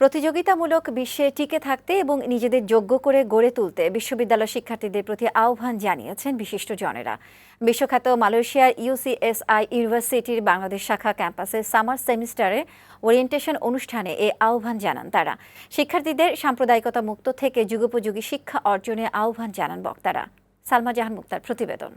প্রতিযোগিতামূলক বিশ্বে টিকে থাকতে এবং নিজেদের যোগ্য করে গড়ে তুলতে বিশ্ববিদ্যালয় শিক্ষার্থীদের প্রতি আহ্বান জানিয়েছেন বিশিষ্ট জনেরা বিশ্বখ্যাত মালয়েশিয়ার ইউসিএসআই ইউনিভার্সিটির বাংলাদেশ শাখা ক্যাম্পাসের সামার সেমিস্টারে ওরিয়েন্টেশন অনুষ্ঠানে এ আহ্বান জানান তারা। শিক্ষার্থীদের সাম্প্রদায়িকতা মুক্ত থেকে যুগোপযোগী শিক্ষা অর্জনে আহ্বান জানান বক্তারা। সালমা জাহান মুক্তার প্রতিবেদন।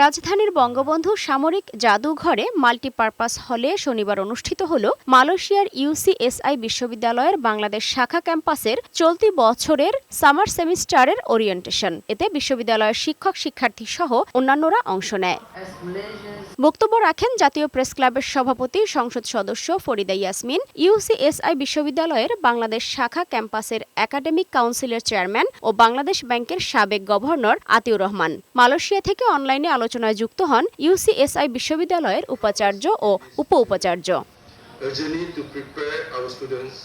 রাজধানীর বঙ্গবন্ধু সামরিক জাদুঘরে মাল্টিপারপাস হলে শনিবার অনুষ্ঠিত হল মালয়েশিয়ার ইউসিএসআই বিশ্ববিদ্যালয়ের বাংলাদেশ শাখা ক্যাম্পাসের চলতি বছরের সামার সেমিস্টারের ওরিয়েন্টেশন। এতে বিশ্ববিদ্যালয়ের শিক্ষক, শিক্ষার্থী সহ অন্যান্যরা অংশ নেয়। বক্তব্য রাখেন জাতীয় প্রেস ক্লাবের সভাপতি, সংসদ সদস্য ফরিদা ইয়াসমিন ইউসিএসআই বিশ্ববিদ্যালয়ের বাংলাদেশ শাখা ক্যাম্পাসের একাডেমিক কাউন্সিলের চেয়ারম্যান ও বাংলাদেশ ব্যাংকের সাবেক গভর্নর আতিউর রহমান। মালয়েশিয়া থেকে অনলাইনে আলোচনায় যুক্ত হন ইউসিএসআই বিশ্ববিদ্যালয়ের উপাচার্য ও উপ উপাচার্য urgently to prepare our students.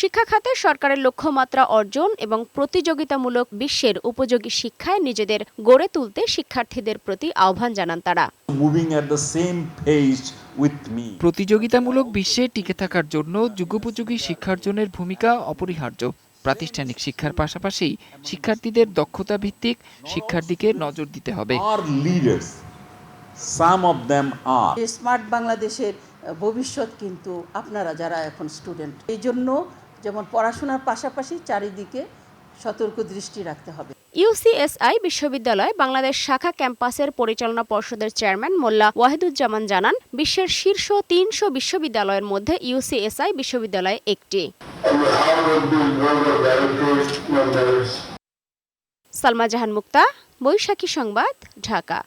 শিক্ষা খাতে সরকারের লক্ষ্যমাত্রা অর্জন এবং প্রতিযোগিতামূলক বিশ্বের উপযোগী শিক্ষায় নিজেদের গড়ে তুলতে শিক্ষার্থীদের প্রতি আহ্বান জানান তারা। Moving at the same pace with me. প্রতিযোগিতামূলক বিশ্বে টিকে থাকার জন্য যুগোপযোগী শিক্ষার্জনের ভূমিকা অপরিহার্য। প্রাতিষ্ঠানিক শিক্ষার পাশাপাশি শিক্ষার্থীদের দক্ষতা ভিত্তিক শিক্ষার দিকে নজর দিতে হবে। স্মার্ট বাংলাদেশের ভবিষ্যৎ কিন্তু আপনারা যারা এখন স্টুডেন্ট এই জন্য যেমন পড়াশোনার পাশাপাশি চারিদিকে সতর্ক দৃষ্টি রাখতে হবে। ইউসিএসআই বিশ্ববিদ্যালয় বাংলাদেশ শাখা ক্যাম্পাসের পরিচালনা পর্ষদের চেয়ারম্যান মোল্লা ওয়াহিদুজ্জামান জানান, বিশ্বের শীর্ষ তিনশো বিশ্ববিদ্যালয়ের মধ্যে ইউসিএসআই বিশ্ববিদ্যালয় একটি। সালমা জাহান মুক্তা, বৈশাখী সংবাদ, ঢাকা।